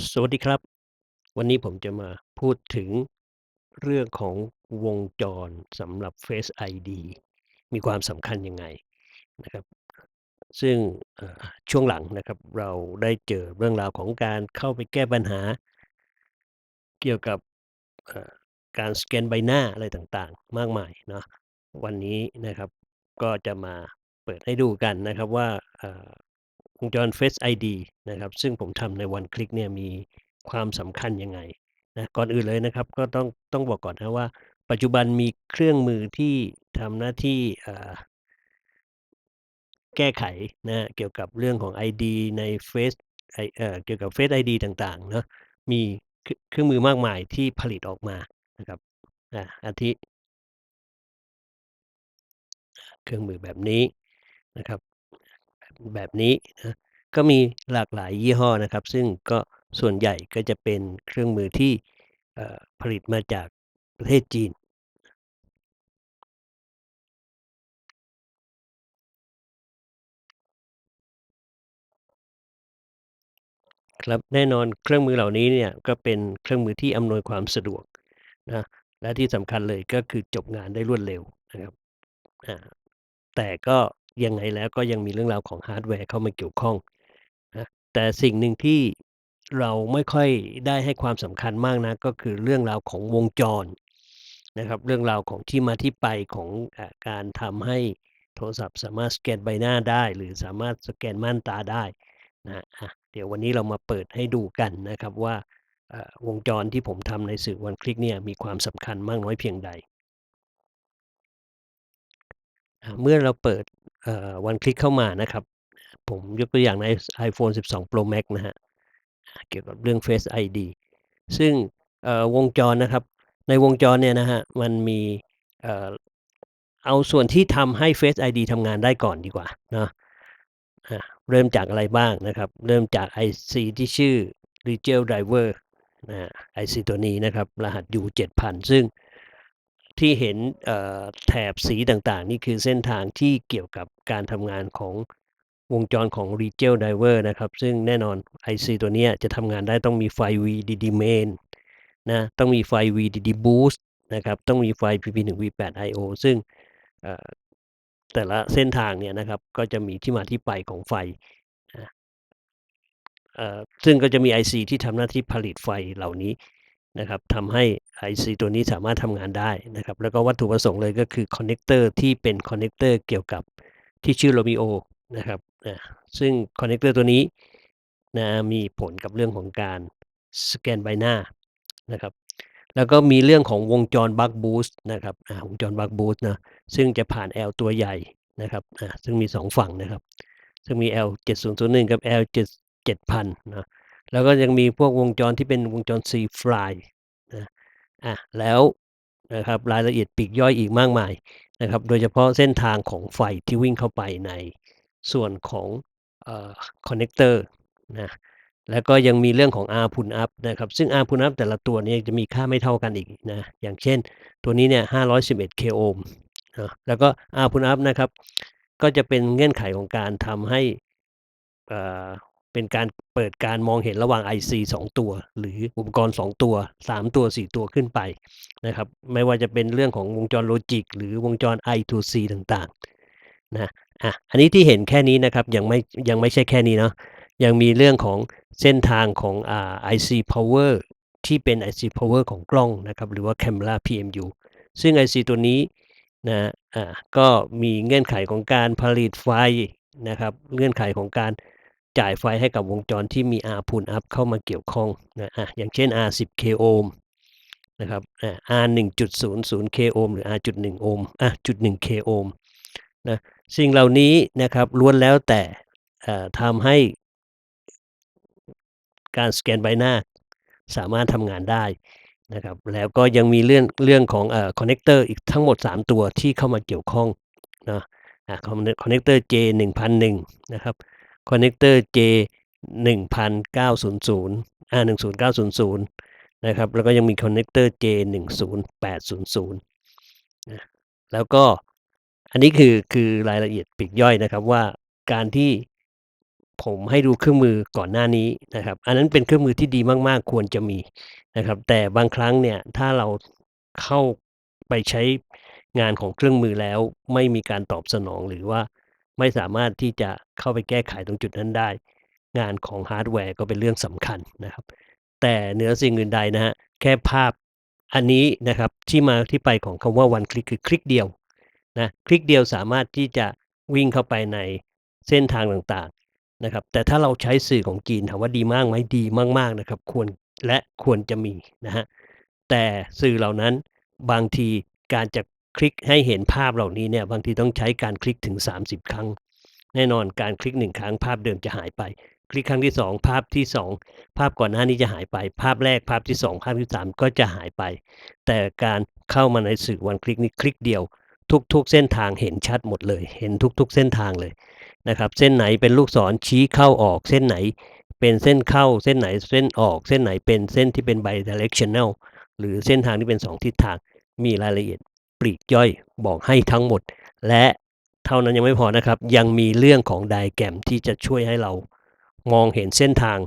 สวัสดีครับ วันนี้ผมจะมาพูดถึงเรื่องของวงจรสำหรับ Face ID มีความสำคัญยังไงนะครับ ซึ่งช่วงหลังนะครับ เราได้เจอเรื่องราวของการเข้าไปแก้ปัญหา เกี่ยวกับการสแกนใบหน้าอะไรต่างๆ มากมายเนาะวันนี้นะครับก็จะมาเปิดให้ดูกันนะครับว่า วงจร Face ID นะครับ ซึ่งผมทำใน One Click เนี่ยมีความสำคัญยังไงนะก่อนอื่นเลยนะครับ ก็ต้องต้องบอกก่อนนะว่า ปัจจุบันมีเครื่องมือที่ทำหน้าที่แก้ไขนะเกี่ยวกับเรื่องของ ID ในเฟซไอเเกี่ยวกับ Face ID ต่างๆเนาะมีเครื่องมือมากมายที่ผลิตออกมานะครับอาอาทิ เครื่องมือแบบนี้นะครับ แบบนี้นะ ก็มีหลากหลายยี่ห้อนะครับ ซึ่งก็ ส่วนใหญ่ก็จะเป็นเครื่องมือที่ เอ่อ ผลิตมาจากประเทศจีน ครับ แน่นอนเครื่องมือเหล่านี้เนี่ย ก็เป็นเครื่องมือที่อำนวยความสะดวกนะ และที่สำคัญเลย ก็คือจบงานได้รวดเร็วนะครับ อา แต่ก็ ยังไงแล้วก็ยังมีเรื่องราวของฮาร์ดแวร์เข้ามาเกี่ยวข้องนะแต่สิ่งหนึ่งที่เราไม่ค่อยได้ให้ความสำคัญมากนัก ก็คือเรื่องราวของวงจรนะครับ เรื่องราวของที่มาที่ไปของอ่าการทำให้โทรศัพท์สามารถสแกนใบหน้าได้ หรือสามารถสแกนม่านตาได้นะอะเดี๋ยววันนี้เรามาเปิดให้ดูกันนะครับว่าเอ่อวงจรที่ผมทำในสื่อ One Click เนี่ยมีความสำคัญมากน้อยเพียงใด อ่าเมื่อเราเปิด เอ่อ One Click เข้ามานะครับ ผมยกตัวอย่างใน iPhone 12 Pro Max นะครับเกี่ยวกับเรื่อง Face ID ซึ่งวงจรนะครับ ในวงจรเนี่ยนะครับมันมีเอาส่วนที่ทำให้ Face ID ทำงานได้ก่อนดีกว่าเนาะเริ่มจากอะไรบ้างนะครับ เริ่มจาก IC ที่ชื่อ Rigel Driver นะ IC ตัวนี้นะครับ รหัส U7000 ซึ่ง ที่เห็นแถบสีต่างๆ นี่คือเส้นทางที่เกี่ยวกับการทำงานของวงจรของ Rigel Driver นะครับ ซึ่งแน่นอน IC ตัวนี้จะทำงานได้ต้องมีไฟ VDD Main นะต้องมีไฟ VDD Boost นะครับ ต้องมีไฟ PP1 V8 IO ซึ่งแต่ละเส้นทางเนี่ยนะครับ ก็จะมีที่มาที่ไปของไฟนะซึ่งก็จะมี IC ที่ทำหน้าที่ผลิตไฟเหล่านี้ นะครับทำให้ IC ตัวนี้สามารถทำงานได้นะครับ แล้วก็วัตถุประสงค์เลยก็คือคอนเน c เตอร์ที่เป็นคอนเน c เตอร์เกี่ยวกับที่ชื่อ Romeo นะครับอาซึ่งคอนเน c เตอร์ตัวนี้นะมีผลกับเรื่องของการสแกนใบหน้านะครับแล้วก็มีเรื่องของวงจร Buck Boost นะครับอ่าวงจร Buck Boost เนะซึ่งจะผ่าน L ตัวใหญ่นะครับอาซึ่งมี 2 ฝั่งนะครับ ซึ่งมี L 7001กับ L 7 7000เนะ แล้วก็ยังมีพวกวงจรที่เป็นวงจร C Fly นะอาแล้วนะครับรายละเอียดปีกย่อยอีกมากมายนะครับ โดยเฉพาะเส้นทางของไฟที่วิ่งเข้าไปในส่วนของเอ่อคอนเน c เตอร์นะแล้วก็ยังมีเรื่องของ R pull up นะครับ ซึ่ง R pull up แต่ละตัวนี่ยจะมีค่าไม่เท่ากันอีกนะอย่างเช่นตัวนี้เนี่ย511 k ohm เนะแล้วก็ R pull up นะครับ ก็จะเป็นเงื่อนไขของการทำให้เอ่อเป็นการ เปิดการมองเห็นระหว่าง IC 2 ตัว หรืออุปกรณ์ 2 ตัว 3 ตัว 4 ตัวขึ้นไปนะครับไม่ว่าจะเป็นเรื่องของวงจรโลจิกหรือวงจร I to C ต่างๆนะอะอันนี้ที่เห็นแค่นี้นะครับยังไม่ยังไม่ใช่แค่นี้เนาะยังมีเรื่องของเส้นทางของอ่า IC Power ที่เป็น IC Power ของกล้องนะครับหรือว่า Camera PMU ซึ่ง IC ตัวนี้นะอ่าก็มีเงื่อนไขของการผลิตไฟนะครับเงื่อนไขของการ จ่ายไฟให้กับวงจรที่มี R pull up เข้ามาเกี่ยวข้องนะอะอย่างเช่น R 10 k ohm นะครับอ่า R 1.00 k ohm หรือ R จุด1 ohm อะจุด1 k ohm นะสิ่งเหล่านี้นะครับล้วนแล้วแต่อ่อทำให้การสแกนใบหน้าสามารถทำงานได้นะครับแล้วก็ยังมีเรื่องเรื่องของเอ่อคอนเน c เตอร์อีกทั้งหมด 3 ตัวที่เข้ามาเกี่ยวข้องนะอ่าคอนเน c เตอร์ J 1001นะครับ คอนเน c เตอร์ J 10900อ่า10900 นะครับ แล้วก็ยังมีคอนเน c เตอร์ J 10800นะแล้วก็อันนี้คือคือรายละเอียดปีกย่อยนะครับว่าการที่ผมให้ดูเครื่องมือก่อนหน้านี้นะครับ อันนั้นเป็นเครื่องมือที่ดีมาก ๆ ควรจะมีนะครับ แต่บางครั้งเนี่ยถ้าเราเข้าไปใช้งานของเครื่องมือแล้วไม่มีการตอบสนองหรือว่า ไม่สามารถที่จะเข้าไปแก้ไขตรงจุดนั้นได้ งานของฮาร์ดแวร์ก็เป็นเรื่องสำคัญนะครับ แต่เหนือสิ่งอื่นใดนะฮะแค่ภาพอันนี้นะครับที่มาที่ไปของคำว่า one click คือคลิกเดียวนะคลิกเดียวสามารถที่จะวิ่งเข้าไปในเส้นทางต่างๆนะครับ แต่ถ้าเราใช้สื่อของจีนถามว่าดีมากไหมดีมากๆนะครับ ควรและควรจะมีนะฮะแต่สื่อเหล่านั้นบางทีการจะ คลิกให้เห็นภาพเหล่านี้เนี่ยบางทีต้องใช้การคลิกถึง 30 ครั้ง แน่นอนการคลิก 1 ครั้งภาพเดิมจะหายไป คลิกครั้งที่ 2 ภาพที่ 2 ภาพก่อนหน้านี้จะหายไป ภาพแรกภาพที่ 2 ภาพที่ 3 ก็จะหายไป แต่การเข้ามาในสื่อวันคลิกนี้คลิกเดียว ทุกๆ เส้นทางเห็นชัดหมดเลย เห็นทุก ๆ เส้นทางเลยนะครับเส้นไหนเป็นลูกศรชี้เข้าออกเส้นไหนเป็นเส้นเข้าเส้นไหนเส้นออก เส้นไหนเป็นเส้นที่เป็น bi-directional หรือเส้นทางที่เป็น 2 ทิศทางมีรายละเอียด ปลีกย่อยบอกให้ทั้งหมด และเท่านั้นยังไม่พอนะครับ ยังมีเรื่องของไดแกรมที่จะช่วยให้เรามองเห็นเส้นทาง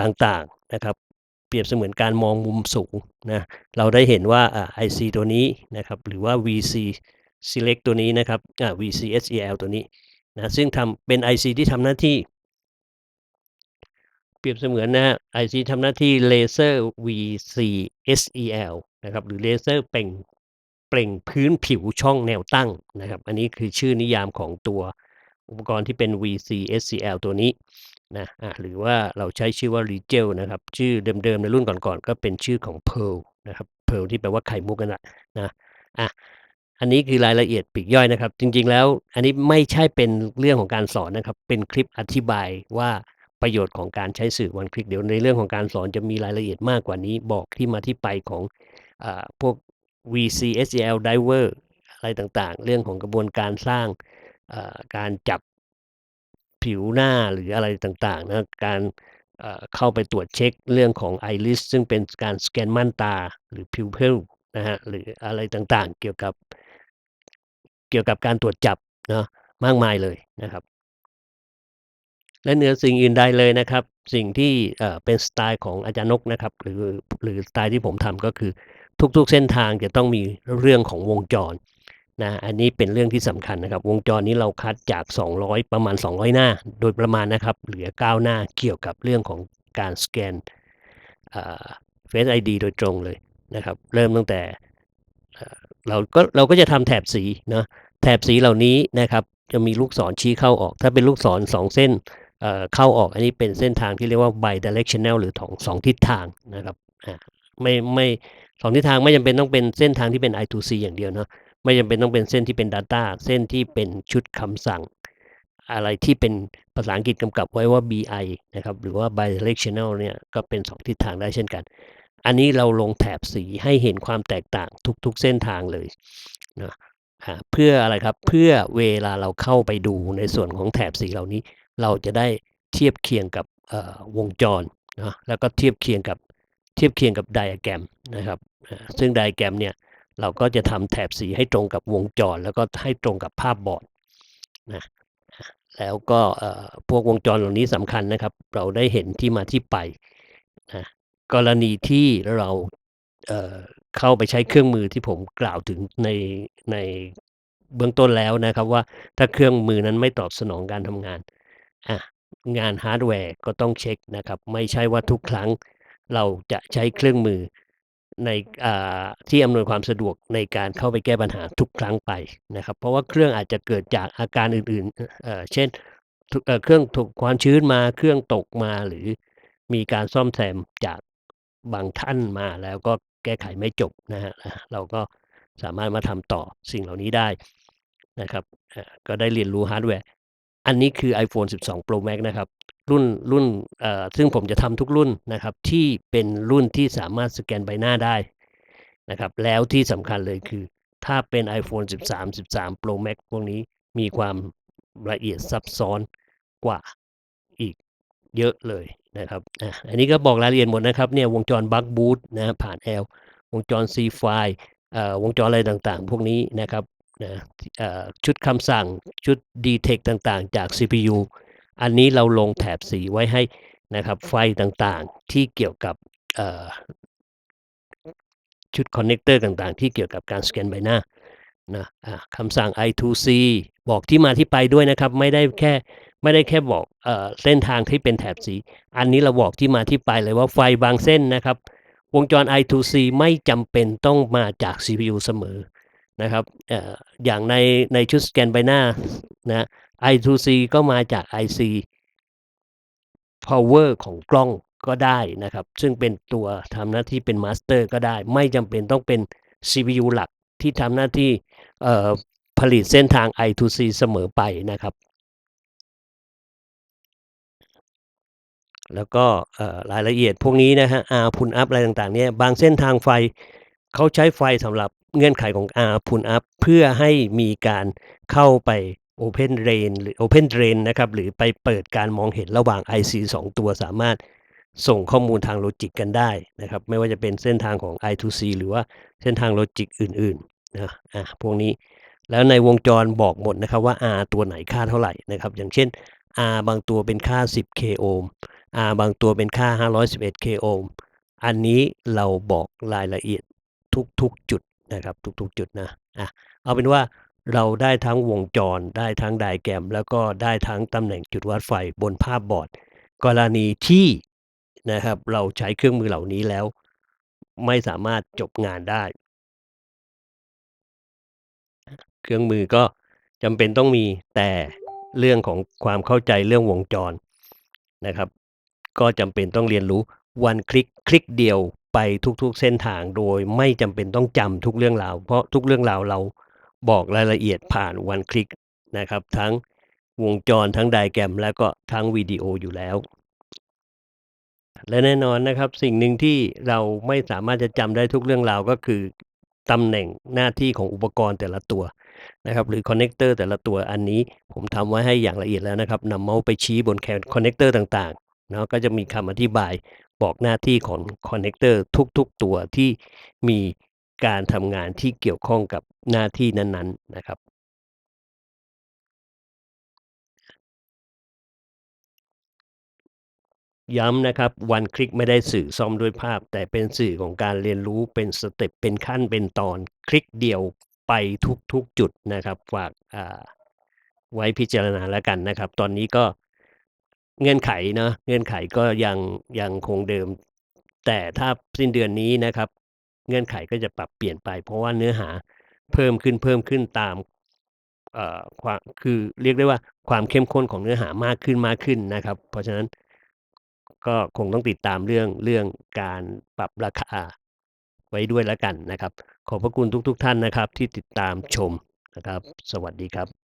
ต่างๆนะครับ เปรียบเสมือนการมองมุมสูงนะเราได้เห็นว่า IC ตัวนี้นะครับหรือว่า VC select ตัวนี้นะครับ VC SEL ตัวนี้นะซึ่งทำเป็น IC ที่ทำหน้าที่ เปรียบเสมือนนะ IC ทำหน้าที่เลเซอร์ VC SEL นะครับหรือเลเซอร์เป่ง เปล่งพื้นผิวช่องแนวตั้งนะครับ อันนี้คือชื่อนิยามของตัวอุปกรณ์ที่เป็น VC SCL ตัวนี้นะอะหรือว่าเราใช้ชื่อว่า Rigel นะครับ ชื่อเดิมๆในรุ่นก่อนๆ ก็เป็นชื่อของ Pearl นะครับ Pearl ที่แปลว่าไข่มุกกันแหละนะอะอันนี้คือรายละเอียดปีกย่อยนะครับ จริงๆแล้วอันนี้ไม่ใช่เป็นเรื่องของการสอนนะครับ เป็นคลิปอธิบายว่าประโยชน์ของการใช้สื่อวันคลิกเดี๋ยวในเรื่องของการสอนจะมีรายละเอียดมากกว่านี้ บอกที่มาที่ไปของอพวก VC SEL Diver อะไรต่างๆ เรื่องของกระบวนการสร้างการจับผิวหน้าหรืออะไรต่างๆนะการเข้าไปตรวจเช็คเรื่องของ iris ซึ่งเป็นการสแกนม่านตาหรือ pupil นะฮะหรืออะไรต่างๆ เกี่ยวกับเกี่ยวกับการตรวจจับเนาะมากมายเลยนะครับ และเหนือสิ่งอื่นใดเลยนะครับ สิ่งที่เป็นสไตล์ของอาจารย์นกนะครับ หรือหรือสไตล์ที่ผมทำก็คือ ทุกๆเส้นทางจะต้องมีเรื่องของวงจรนะอันนี้เป็นเรื่องที่สำคัญนะครับ วงจรนี้เราคัดจาก 200 ประมาณ 200 หน้า โดยประมาณนะครับ เหลือ 9 หน้าเกี่ยวกับเรื่องของการสแกนเฟซไอดีโดยตรงเลยนะครับ เริ่มตั้งแต่เราก็เราก็จะทำแถบสีเนาะแถบสีเหล่านี้นะครับ จะมีลูกศรชี้เข้าออก ถ้าเป็นลูกศร 2 เส้นเข้าออกอันนี้เป็นเส้นทางที่เรียกว่า bi-directional หรือของสองทิศทางนะครับไม่ไม่ สองทิศทางไม่จำเป็นต้องเป็นเส้นทางที่เป็น I2C อย่างเดียวเนาะไม่จำเป็นต้องเป็นเส้นที่เป็น Data เส้นที่เป็นชุดคำสั่ง อะไรที่เป็นภาษาอังกฤษกำกับไว้ว่า BI นะครับหรือว่า bidirectional เนี่ยก็เป็น 2 ทิศทางได้เช่นกัน อันนี้เราลงแถบสีให้เห็นความแตกต่างทุกๆเส้นทางเลยนะเพื่ออะไรครับเพื่อเวลาเราเข้าไปดูในส่วนของแถบสีเหล่านี้ เราจะได้เทียบเคียงกับวงจรนะแล้วก็เทียบเคียงกับ เทียบเคียงกับไดอะแกรมนะครับ ซึ่งไดอะแกรมเนี่ยเราก็จะทำแถบสีให้ตรงกับวงจร แล้วก็ให้ตรงกับภาพบอร์ดนะแล้วก็พวกวงจรเหล่านี้สำคัญนะครับ เราได้เห็นที่มาที่ไปนะกรณีที่เราเเข้าไปใช้เครื่องมือที่ผมกล่าวถึงในในเบื้องต้นแล้วนะครับว่าถ้าเครื่องมือนั้นไม่ตอบสนองการทำงานอะงานฮาร์ดแวร์ก็ต้องเช็คนะครับ ไม่ใช่ว่าทุกครั้ง เราจะใช้เครื่องมือในที่อำนวยความสะดวกในการเข้าไปแก้ปัญหาทุกครั้งไปนะครับ เพราะว่าเครื่องอาจจะเกิดจากอาการอื่นๆ เช่นเครื่องถูกความชื้นมาเครื่องตกมาหรือมีการซ่อมแซมจากบางท่านมาแล้วก็แก้ไขไม่จบนะฮะเราก็สามารถมาทำต่อสิ่งเหล่านี้ได้นะครับก็ได้เรียนรู้ฮาร์ดแวร์ อันนี้คือ iPhone 12 Pro Max นะครับ รุ่นรุ่นซึ่งผมจะทำทุกรุ่นนะครับ ที่เป็นรุ่นที่สามารถสแกนใบหน้าได้นะครับ แล้วที่สำคัญเลยคือ ถ้าเป็น iPhone 13 13 Pro Max พวกนี้มีความละเอียดซับซ้อนกว่าอีกเยอะเลยนะครับ อันนี้ก็บอกรายละเอียดหมดนะครับ เนี่ยวงจรบัคบูตนะผ่าน L วงจร C ไฟล์วงจรอะไรต่างๆ พวกนี้นะครับ นะชุดคำสั่งชุด detect ต่างๆ จาก CPU อันนี้เราลงแถบสีไว้ให้นะครับไฟต่างๆที่เกี่ยวกับชุดคอนเนกเตอร์ต่างๆ ที่เกี่ยวกับการสแกนใบหน้านะอ่าคำสั่ง I2C บอกที่มาที่ไปด้วยนะครับ ไม่ได้แค่ไม่ได้แค่บอกเอเส้นทางที่เป็นแถบสี อันนี้เราบอกที่มาที่ไปเลยว่าไฟบางเส้นนะครับ วงจร I2C ไม่จำเป็นต้องมาจาก CPU เสมอ นะครับออย่างในในชุดสแกนใบหน้านะ I2C ก็มาจาก IC power ของกล้องก็ได้นะครับ ซึ่งเป็นตัวทำหน้าที่เป็นมาสเตอร์ก็ได้ ไม่จำเป็นต้องเป็น CPU หลักที่ทำหน้าที่ผลิตเส้นทาง I2C เสมอไปนะครับ แล้วก็รายละเอียดพวกนี้นะฮะ R pull up อะไรต่างๆเนี่ยบางเส้นทางไฟเขาใช้ไฟสำหรับ เงื่อนไขของ R pull up เพื่อให้มีการเข้าไป Open Drain หรือ Open Drain นะครับหรือไปเปิดการมองเห็นระหว่าง IC 2 ตัวสามารถส่งข้อมูลทางโลจิกกันได้นะครับ ไม่ว่าจะเป็นเส้นทางของ I2C หรือว่าเส้นทางโลจิกอื่นๆนะอะพวกนี้แล้วในวงจรบอกหมดนะครับว่า R ตัวไหนค่าเท่าไหร่นะครับ อย่างเช่น R บางตัวเป็นค่า 10 k โอห์ม R บางตัวเป็นค่า 511 k โอห์ม อันนี้เราบอกรายละเอียดทุกๆจุด นะครับทุกๆจุดนะอะเอาเป็นว่าเราได้ทั้งวงจร ได้ทั้งไดแกรม แล้วก็ได้ทั้งตำแหน่งจุดวัดไฟบนภาพบอร์ด กรณีที่นะครับเราใช้เครื่องมือเหล่านี้แล้ว ไม่สามารถจบงานได้ เครื่องมือก็จำเป็นต้องมีแต่เรื่องของความเข้าใจเรื่องวงจรนะครับ ก็จำเป็นต้องเรียนรู้วันคลิกคลิกเดียว ไปทุกๆเส้นทางโดยไม่จำเป็นต้องจำทุกเรื่องราว เพราะทุกเรื่องราวเราบอกรายละเอียดผ่านวันคลิกนะครับ ทั้งวงจรทั้งไดแกรม แล้วก็ทั้งวิดีโออยู่แล้ว และแน่นอนนะครับ สิ่งหนึ่งที่เราไม่สามารถจะจำได้ทุกเรื่องราวก็คือตำแหน่งหน้าที่ของอุปกรณ์แต่ละตัวนะครับหรือคอนเนคเตอร์แต่ละตัวอันนี้ผมทำไว้ให้อย่างละเอียดแล้วนะครับนำเมาส์ไปชี้บนแคนคอนเนคเตอร์ต่างๆเนาะก็จะมีคำอธิบาย บอกหน้าที่ของคอนเนคเตอร์ทุกๆ ตัวที่มีการทำงานที่เกี่ยวข้องกับหน้าที่นั้นๆนะครับ ย้ำนะครับวันคลิกไม่ได้สื่อซ่อมด้วยภาพ แต่เป็นสื่อของการเรียนรู้เป็นสเต็ปเป็นขั้นเป็นตอน คลิกเดียวไปทุกๆจุดนะครับ ฝากาไว้พิจารณาแล้วกันนะครับ ตอนนี้ก็ เงื่อนไขเนาะเงื่อนไขก็ยังยังคงเดิม แต่ถ้าสิ้นเดือนนี้นะครับ เงื่อนไขก็จะปรับเปลี่ยนไป เพราะว่าเนื้อหาเพิ่มขึ้นเพิ่มขึ้นตามเอ่อความคือเรียกได้ว่าความเข้มข้นของเนื้อหามากขึ้นมากขึ้นนะครับ เพราะฉะนั้นก็คงต้องติดตามเรื่องเรื่องการปรับราคาไว้ด้วยแล้วกันนะครับ ขอบพระคุณทุกๆทท่านนะครับที่ติดตามชมนะครับ สวัสดีครับ